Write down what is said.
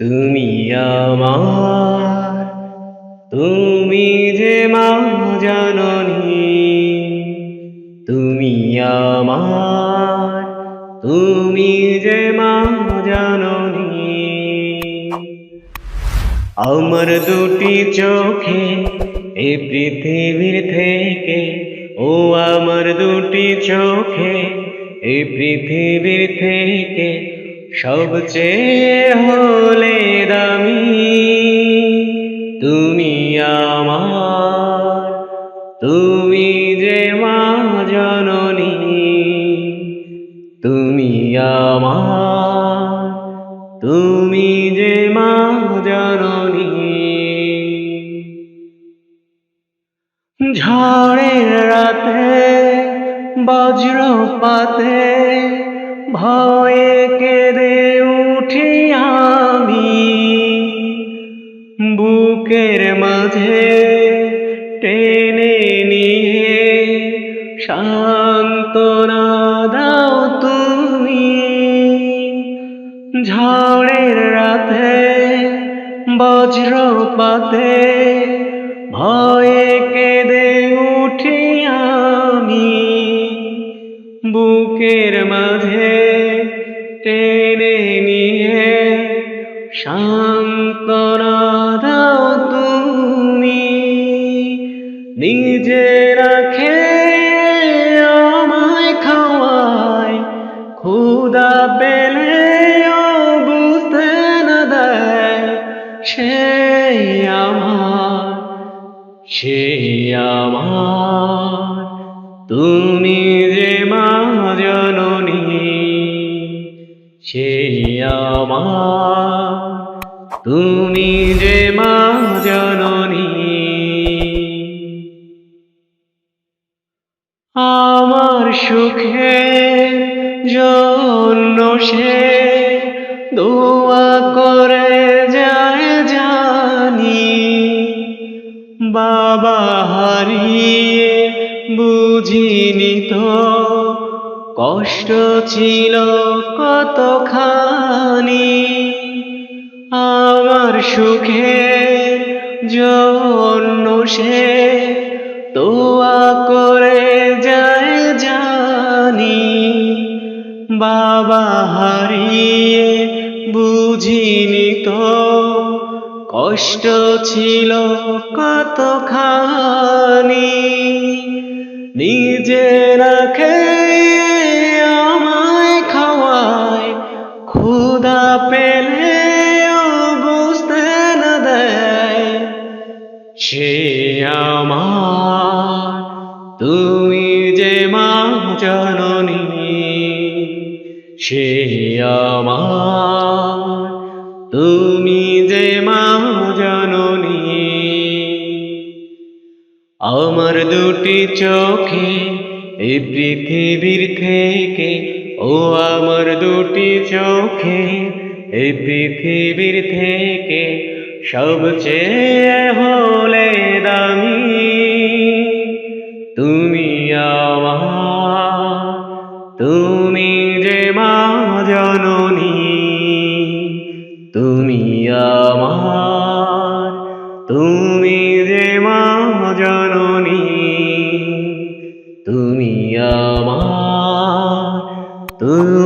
তুমি আমার, তুমি যে মা জননী, তুমি আমার, তুমি যে মা জননী। আমার দুটি চোখে এ পৃথিবীর থেকে ও আমার দুটি চোখে, এই পৃথিবীর থেকে সবচেয়ে হলে দামি। তুমি আমার, তুমি যে মা জননী, তুমি আমার, তুমি যে মা জননী। ঝড়ের রাতে, বজ্রপাতে ভয়ে কেঁদে উঠি আমি। বুকের মাঝে টেনে নিয়ে সান্ত্বনা দাও তুমি। ঝড়ের রাতে, বজ্রপাতে বুকের মাঝে টেনে নিয়ে সান্ত্বনা দাও তুমি। নিজে রাখে আমায় খাওয়ায় খুদা পেলে বুঝতে না দেয় সে আমার সে আমার। তুমি সে আমার। তুমি যে মা জননী। আমার সুখে জন্য সে দোয়া করে যায় জানি। বাবা হারিয়ে বুঝিনি তো কষ্ট ছিল কতখানি? আমার সুখে জন্য সে তোয়া করে যায় জানি। বাবা হারিয়ে বুঝিনি তো কষ্ট ছিল কতখানি? নিজে বুঝতে না দেয় সে আমার, তুমি যে মা জননী, সে আমার, তুমি যে মা জননী। আমার দুটি চোখে এই পৃথিবীর থেকে, ও আমার দুটি চোখে এই পৃথিবীর থেকে সবচেয়ে হলে দামি। তুমি তুমি যে মা জননী। তুমি আমার, তুমি যে মা জননী। তুমি আমার, তুমি